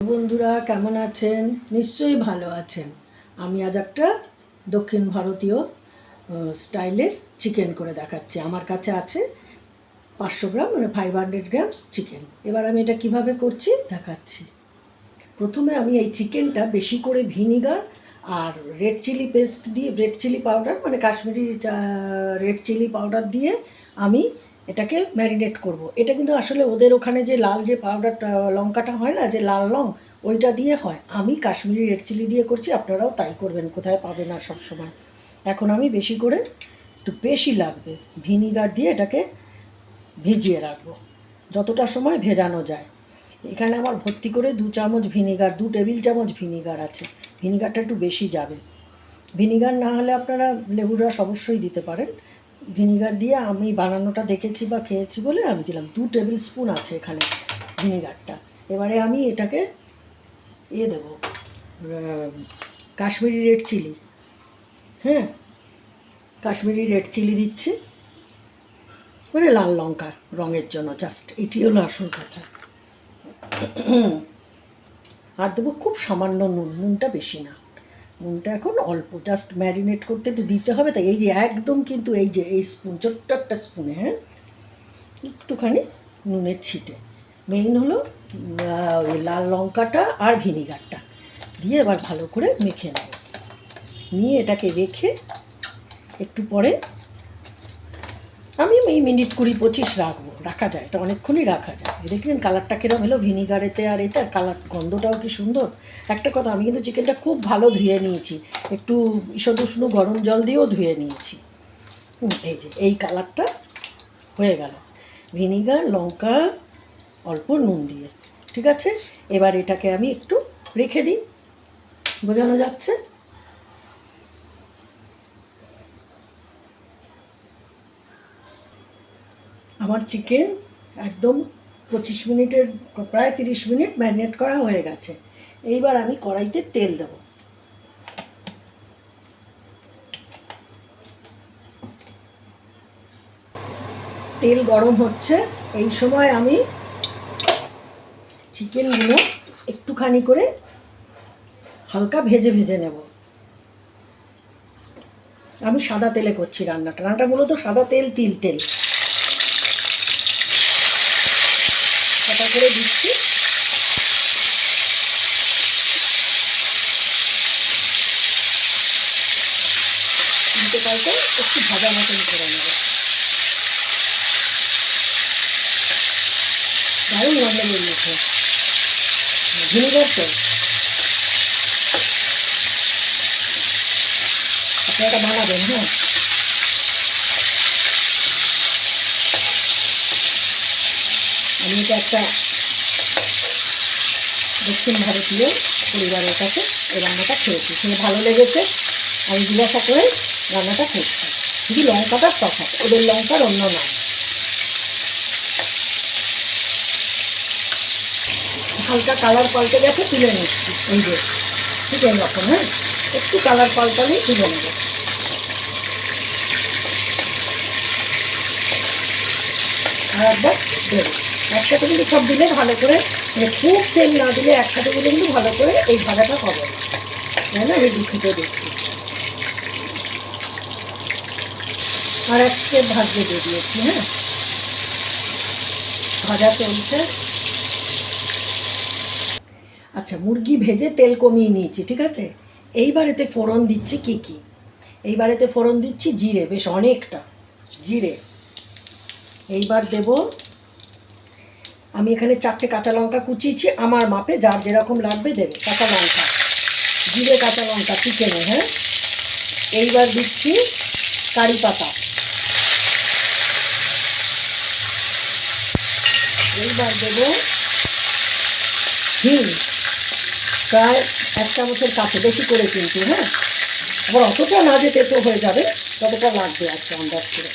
বন্ধুরা, কেমন আছেন? নিশ্চয়ই ভালো আছেন। আমি আজ একটা দক্ষিণ ভারতীয় স্টাইলের চিকেন করে দেখাচ্ছি। আমার কাছে আছে পাঁচশো গ্রাম মানে ফাইভ হান্ড্রেড গ্রামস চিকেন। এবার আমি এটা কীভাবে করছি দেখাচ্ছি। প্রথমে আমি এই চিকেনটা বেশি করে ভিনিগার আর রেড চিলি পেস্ট দিয়ে রেড চিলি পাউডার মানে কাশ্মীরি রেড চিলি পাউডার দিয়ে আমি এটাকে ম্যারিনেট করব। এটা কিন্তু আসলে ওদের ওখানে যে লাল যে পাউডারটা লঙ্কাটা হয় না, যে লাল লং ওইটা দিয়ে হয়। আমি কাশ্মীরি রেড চিলি দিয়ে করছি, আপনারাও তাই করবেন, কোথায় পাবেন আর সব সময়। এখন আমি বেশি করে, একটু বেশি লাগবে, ভিনিগার দিয়ে এটাকে ভিজিয়ে রাখব, যতটা সময় ভেজানো যায়। এখানে আমার ভর্তি করে দু চামচ ভিনিগার, দু টেবিল চামচ ভিনিগার আছে। ভিনিগারটা একটু বেশি যাবে। ভিনিগার না হলে আপনারা লেবুর রস অবশ্যই দিতে পারেন। ভিনিগার দিয়ে আমি বানানোটা দেখেছি বা খেয়েছি বলে আমি দিলাম। দু টেবিল স্পুন আছে এখানে ভিনিগারটা। এবারে আমি এটাকে ইয়ে দেবো কাশ্মীরি রেড চিলি। হ্যাঁ কাশ্মীরি রেড চিলি দিচ্ছি। মানে লাল লঙ্কা রঙের জন্য, জাস্ট এটি হলো আসল কথা। আর দেবো খুব সামান্য নুন, নুনটা বেশি না। নুনটা এখন অল্প জাস্ট ম্যারিনেট করতে একটু দিতে হবে, তাই এই যে একদম কিন্তু এই যে, এই স্পুন ছোট্ট একটা স্পুনে হ্যাঁ? একটুখানি নুনের ছিটে। মেইন হলো ওই লাল লঙ্কাটা আর ভিনিগারটা দিয়ে এবার ভালো করে মেখে নেব। নিয়ে এটাকে রেখে একটু পরে আমি এই মিনিট কুড়ি পঁচিশ রাখব। রাখা যায়, এটা অনেকক্ষণই রাখা যায়। দেখলেন কালারটা কিরম হলো ভিনিগারেতে আর এতে, আর কালার গন্ধটাও কি সুন্দর। একটা কথা, আমি কিন্তু চিকেনটা খুব ভালো ধুয়ে নিয়েছি। একটু ঈষদ উষ্ণ গরম জল দিয়েও ধুয়ে নিয়েছি। এই যে, এই কালারটা হয়ে গেল। ভিনিগার লঙ্কা, অল্প নুন দিয়ে, ঠিক আছে? এবার এটাকে আমি একটু রেখে দিই। বোঝানো যাচ্ছে? আমার চিকেন একদম পঁচিশ মিনিটের, প্রায় তিরিশ মিনিট ম্যারিনেট করা হয়ে গেছে। এইবার আমি কড়াইতে তেল দেবো। তেল গরম হচ্ছে, এই সময় আমি চিকেনগুলো একটুখানি করে হালকা ভেজে ভেজে নেব। আমি সাদা তেলে করছি রান্নাটা। রান্নাটা মূলত সাদা তেল, তিল তেল। করে দিচ্ছি। দিতে পাল্টে একটু ভাজা মতন করে নেব। দারুণ গন্ধ বেরিয়েছে ভিনিগার তো আপনারা বানাবেন হ্যাঁ? আমি এটা একটা দক্ষিণ ভারতীয় পরিবারের কাছে এই রান্নাটা খেয়েছি। খেয়ে ভালো লেগেছে। আমি জিজ্ঞাসা করে রান্নাটা খেয়েছি। শুধু লঙ্কাটা তফাৎ ওদের লঙ্কার অন্য নাম। হালকা কালার পাল্টে গেছে, তুলে নিচ্ছি। এই যে, ঠিক এরকম হ্যাঁ? একটু কালার পাল্টালেই তুলে নেব। আর একবার দেবো একসাথে কিন্তু সব দিলে ভালো করে মানে খুব তেল না দিলে একসাথে দিলে কিন্তু ভালো করে এই ভাজাটা হবে। তাই না? আমি দুঃখিত দিচ্ছি। আর এক স্টেপ ভাজতে দিয়ে দিয়েছি হ্যাঁ? ভাজা চলছে। আচ্ছা মুরগি ভেজে তেল কমিয়ে নিয়েছি, ঠিক আছে? এইবার এতে ফোড়ন দিচ্ছি কি কি? এইবার এতে ফোড়ন দিচ্ছি জিরে, বেশ অনেকটা জিরে। এইবার দেব আমি এখানে চারটে কাঁচা লঙ্কা কুচিয়েছি, আমার মাপে যার যেরকম লাগবে দেবে, কাঁচা লঙ্কা। জিরে কাঁচা লঙ্কা চিকেনে হ্যাঁ? এইবার দিচ্ছি কারি পাতা। এইবার দেব হিং। প্রায় এক চামচের কাছে বেশি করে কিন্তু হ্যাঁ? আবার অতটা না যে তেতো হয়ে যাবে, ততটা লাগবে আজকে আন্দাজ করে।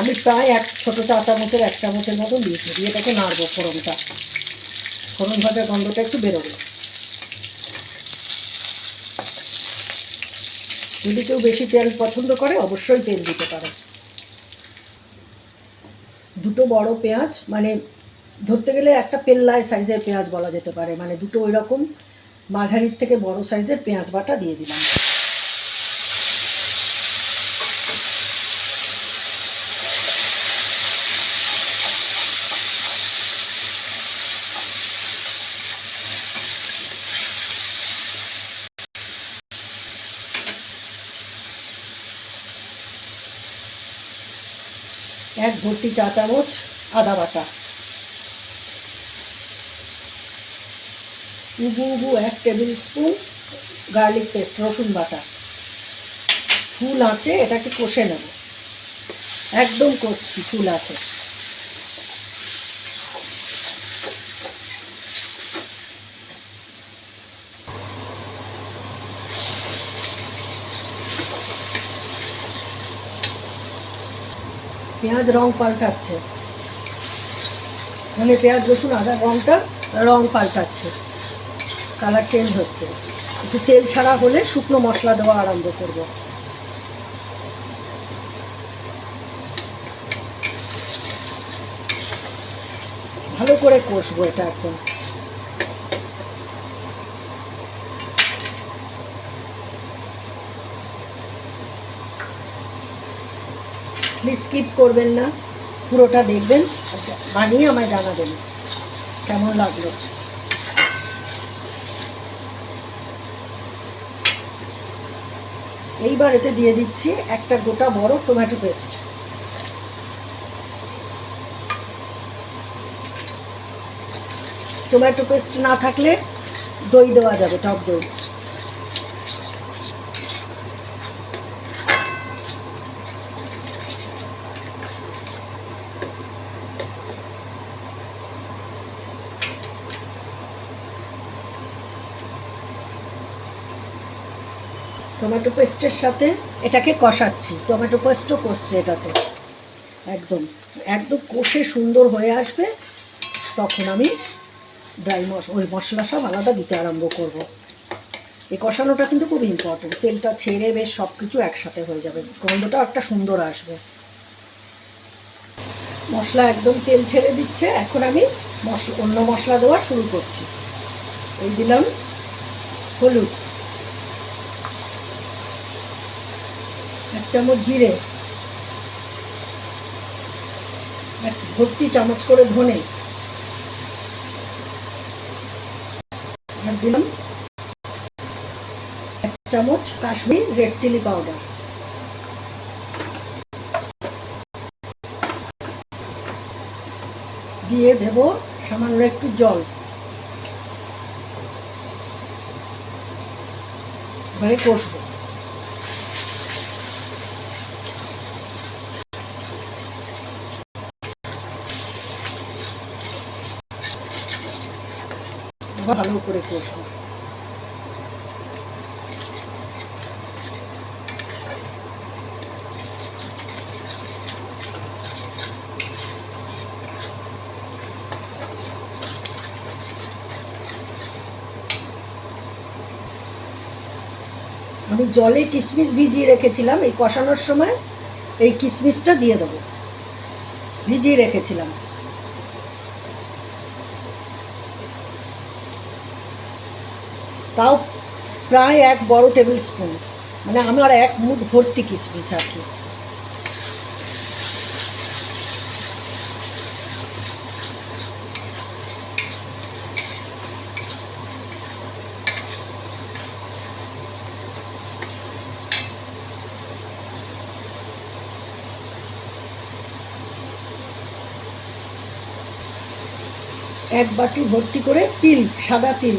আমি প্রায় এক, ছোটো চা চামচের এক চামচের মতন দিয়েছি, দিয়ে এটাকে নাড়বো ফোড়নটা। ফোড়ন ভাজার গন্ধটা একটু বেরোবে। যদি কেউ বেশি তেল পছন্দ করে, অবশ্যই তেল দিতে পারে। দুটো বড় পেঁয়াজ মানে ধরতে গেলে একটা পেল্লায় সাইজের পেঁয়াজ বলা যেতে পারে মানে দুটো ওই রকম মাঝারির থেকে বড় সাইজের পেঁয়াজ বাটা দিয়ে দিলাম। এক ভর্তি চা চামচ আদা বাটা। উবু এক টেবিল স্পুন গার্লিক পেস্ট, রসুন বাটা। ফুল আছে, এটাকে কষে নেব। একদম কষছি, ফুল আছে। পেঁয়াজ রং পাল্টাচ্ছে। মানে পেঁয়াজ, রসুন, আদা রংটা রং পাল্টাচ্ছে। কালার চেঞ্জ হচ্ছে। একটু তেল ছাড়া হলে শুকনো মশলা দেওয়া আরম্ভ করব। ভালো করে কষবো এটা একদম। প্লিজ স্কিপ করবেন না, পুরোটা দেখবেন, বানিয়ে আমায় জানাবেন। কেমন লাগল? এইবার এতে দিয়ে দিচ্ছি একটা গোটা বড় টমেটো পেস্ট টমেটো পেস্ট না থাকলে দই দেওয়া যাবে, টক দই। টমেটো পেস্টের সাথে এটাকে কষাচ্ছি। টমেটো পেস্টও কষছে এটাতে। একদম। একদম কষে সুন্দর হয়ে আসবে, তখন আমি ড্রাই মশ ওই মশলা সব আলাদা দিতে আরম্ভ করব। এই কষানোটা কিন্তু খুব ইম্পর্টেন্ট তেলটা ছেড়ে বেশ সব কিছু একসাথে হয়ে যাবে। গন্ধটাও একটা সুন্দর আসবে। মশলা একদম তেল ছেড়ে দিচ্ছে। এখন আমি মশলা অন্য মশলা দেওয়া শুরু করছি। এই দিলাম হলুদ। এক চামচ জিরে, এক ভর্তি চামচ করে ধনে, আর দিলাম এক চামচ কাশ্মীর রেড চিলি পাউডার। দিয়ে দেব সামান্য একটু জল। এবারে কষবো। ভালো করে কষবো আমি জলে কিশমিশ ভিজিয়ে রেখেছিলাম, এই কষানোর সময় এই কিশমিশটা দিয়ে দেবো। ভিজিয়ে রেখেছিলাম। তাও প্রায় এক বড় টেবিল স্পুন মানে আমার এক মুঠ ভর্তি কিশমিশ আর কি। এক বাটি ভর্তি করে তিল, সাদা তিল।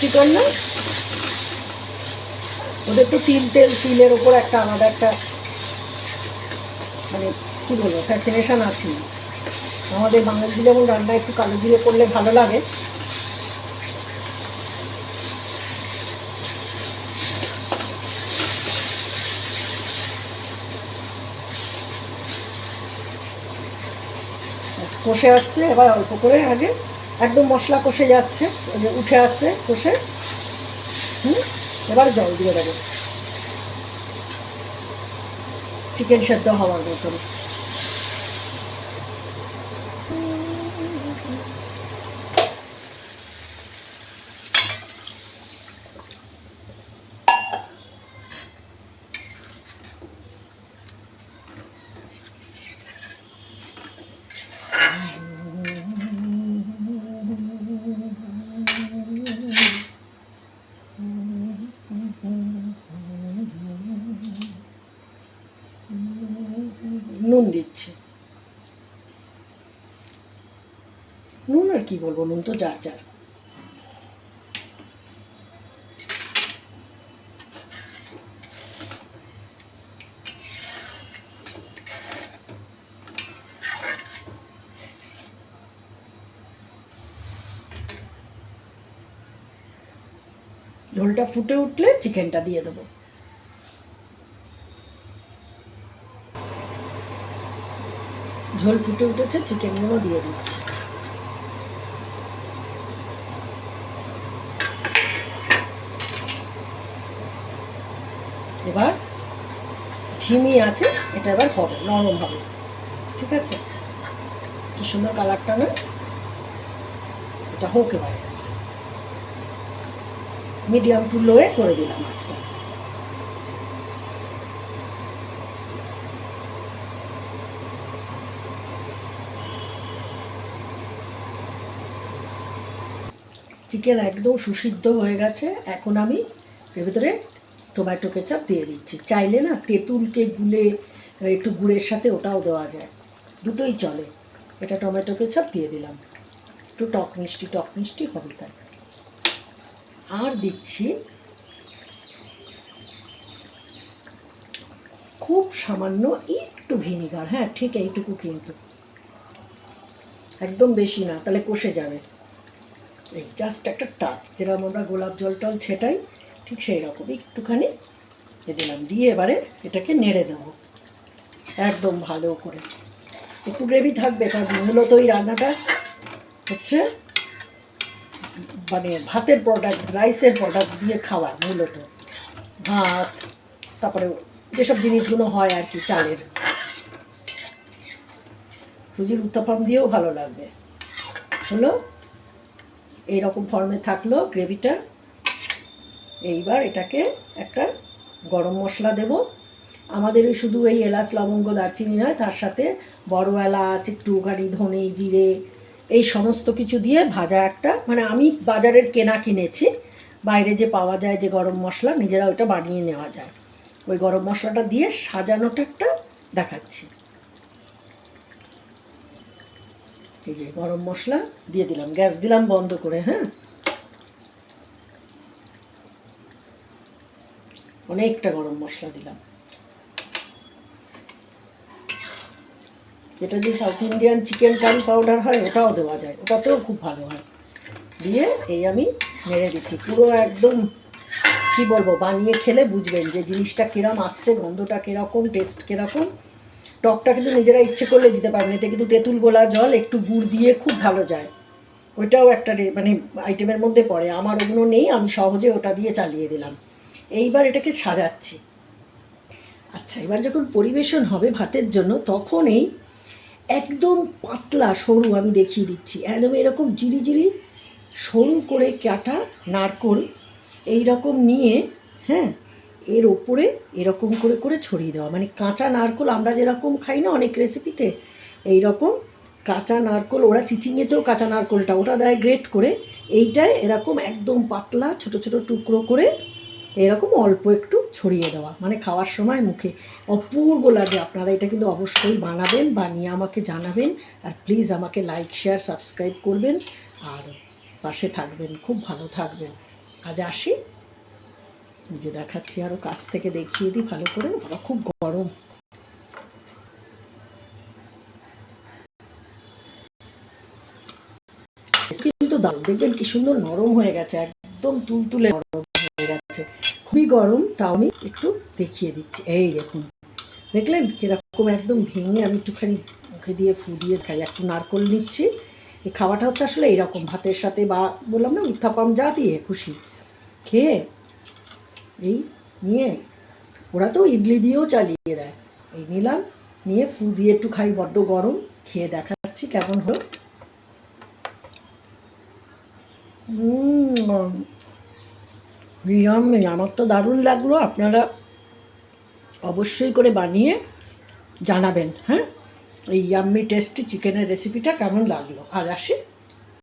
কি পুষ্টিকর না? ওদের তো তিল, তেল, তিলের ওপর একটা আলাদা একটা মানে কী বলব ফ্যাসিনেশন আছে। আমাদের বাঙালি যেমন রান্না একটু কালো জিরে করলে ভালো লাগে। কষে আসছে, এবার অল্প করে আগে একদম মশলা কষে যাচ্ছে উঠে আসছে কষে। হুম? এবার জল দিয়ে দেবো। চিকেন সেদ্ধ হওয়ার মতন নুন দিচ্ছি নুন আর কি বলব? নুন তো যার যার। ঝোলটা ফুটে উঠলে চিকেনটা দিয়ে দেবো। ঝোল ফুটে উঠেছে, চিকেনগুলো দিয়ে দিচ্ছি এবার ধিমি আছে, এটা এবার হবে, নরম হবে। ঠিক আছে? কি সুন্দর কালারটা না? এটা হোক এবারে। মিডিয়াম টু লোয়ে করে দিলাম মাছটা চিকেন একদম সুসিদ্ধ হয়ে গেছে। এখন আমি এর ভিতরে টমেটো কেচাপ দিয়ে দিচ্ছি। চাইলে না তেঁতুলকে গুলে, একটু গুড়ের সাথে ওটাও দেওয়া যায়। দুটোই চলে। এটা টমেটো কেচাপ দিয়ে দিলাম। একটু টক মিষ্টি টক মিষ্টি হবে তাই। আর দিচ্ছি খুব সামান্য একটু ভিনিগার। হ্যাঁ ঠিক এইটুকু কিন্তু। একদম বেশি না, তাহলে কষে যাবে। এই জাস্ট একটা টাচ যেরকম আমরা গোলাপ জল টল ছেটাই ঠিক সেই রকম একটুখানি দিলাম। দিয়ে এবারে এটাকে নেড়ে দেবো। একদম ভালো করে। একটু গ্রেভি থাকবে, কারণ মূলত এই রান্নাটা হচ্ছে মানে ভাতের প্রোডাক্ট রাইসের প্রোডাক্ট দিয়ে খাওয়া মূলত। ভাত, তারপরে যেসব জিনিসগুলো হয় আর কি চালের। সুজির উত্তাপাম দিয়েও ভালো লাগবে। হলো, এইরকম ফর্মে থাকল গ্রেভিটা এইবার এটাকে একটা গরম মশলা দেব। আমাদের শুধু এই এলাচ, লবঙ্গ, দারচিনি নয়, তার সাথে বড় এলাচ একটুখানি ধনে, জিরে, এই সমস্ত কিছু দিয়ে ভাজা একটা মানে আমি বাজারের কেনা কিনেছি, বাইরে যে পাওয়া যায় যে গরম মশলা নিজেরা ওইটা বানিয়ে নেওয়া যায়। ওই গরম মশলাটা দিয়ে সাজানোটা একটা দেখাচ্ছি। এই যে গরম মশলা দিয়ে দিলাম, গ্যাস দিলাম বন্ধ করে হ্যাঁ? অনেকটা গরম মশলা দিলাম। এটা যে South Indian chicken curry powder হয়, ওটাও দেওয়া যায়। ওটাতেও খুব ভালো হয়। দিয়ে এই আমি মেরে দিচ্ছি। পুরো একদম, কি বলব, বানিয়ে খেলে বুঝবেন যে জিনিসটা কিরম আসছে, গন্ধটা কীরকম টেস্ট কীরকম। টকটা কিন্তু নিজেরা ইচ্ছে করলে দিতে পারবেন। এতে কিন্তু তেঁতুল গোলা জল, একটু গুড় দিয়ে খুব ভালো যায়। ওইটাও একটা মানে আইটেমের মধ্যে পড়ে। আমার ওগুলো নেই, আমি সহজে ওটা দিয়ে চালিয়ে দিলাম। এইবার এটাকে সাজাচ্ছি। আচ্ছা এবার যখন পরিবেশন হবে ভাতের জন্য, তখনই একদম পাতলা সরু আমি দেখিয়ে দিচ্ছি। একদম এরকম জিরি জিরি সরু করে কাটা নারকোল এই রকম নিয়ে হ্যাঁ এর ওপরে এরকম করে করে ছড়িয়ে দেওয়া। মানে কাঁচা নারকোল আমরা যেরকম খাই না অনেক রেসিপিতে এই রকম কাঁচা নারকোল, ওরা চিচিংয়েতেও কাঁচা নারকোলটা, ওটা দেয় গ্রেট করে। এইটায় এরকম একদম পাতলা ছোট ছোট টুকরো করে এরকম অল্প একটু ছড়িয়ে দেওয়া। মানে খাওয়ার সময় মুখে অপূর্ব লাগে। আপনারা এটা কিন্তু অবশ্যই বানাবেন, বানিয়ে আমাকে জানাবেন আর প্লিজ আমাকে লাইক শেয়ার সাবস্ক্রাইব করবেন আর পাশে থাকবেন, খুব ভালো থাকবেন। আজ আসি। যে দেখাচ্ছি আরও কাছ থেকে দেখিয়ে দিই ভালো করে। বাবা, খুব গরম। কিন্তু দারুণ। দেখবেন কি সুন্দর নরম হয়ে গেছে, একদম তুলতুলে নরম। খুবই গরম তাও আমি একটু দেখিয়ে দিচ্ছি। এই দেখুন দেখলেন কীরকম একদম ভেঙে আমি একটুখানি মুখে দিয়ে ফু দিয়ে খাই একটু নারকোল নিচ্ছি। এই খাওয়াটা হচ্ছে আসলে এইরকম ভাতের সাথে বা বললাম না উত্থাপাম যা দিয়ে খুশি। খেয়ে এই নিয়ে ওরা তো ইডলি দিয়েও চালিয়ে দেয়। এই নিলাম নিয়ে ফু দিয়ে একটু খাই বড্ড গরম খেয়ে দেখাচ্ছি কেমন হলো। উম, yummy, আমার তো দারুণ লাগল। আপনারা অবশ্যই করে বানিয়ে জানাবেন হ্যাঁ? এই ইয়াম্মি টেস্টি চিকেনের রেসিপিটা কেমন লাগল? আর আসি।